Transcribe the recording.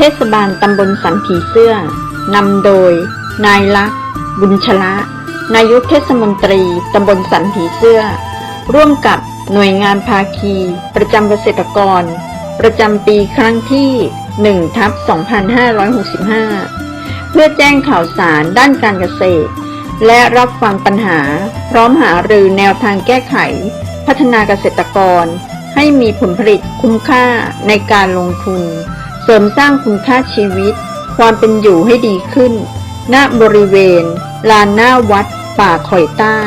เทศบาลตำบลสันผีเสื้อนำโดย นายลักษ์บุญชละนายกเทศมนตรีตำบลสันผีเสื้อ ร่วมกับหน่วยงานภาคี ประจำเกษตรกร ประจำปีครั้งที่1ทับ2565 เพื่อแจ้งข่าวสารด้านการเกษตร และรับฟังปัญหา พร้อมหารือแนวทางแก้ไข พัฒนาเกษตรกร ให้มีผลผลิตคุ้มค่าในการลงทุน เสริมสร้างคุณค่าชีวิต ความเป็นอยู่ให้ดีขึ้น ณ บริเวณ ลานหน้าวัดป่าข่อยใต้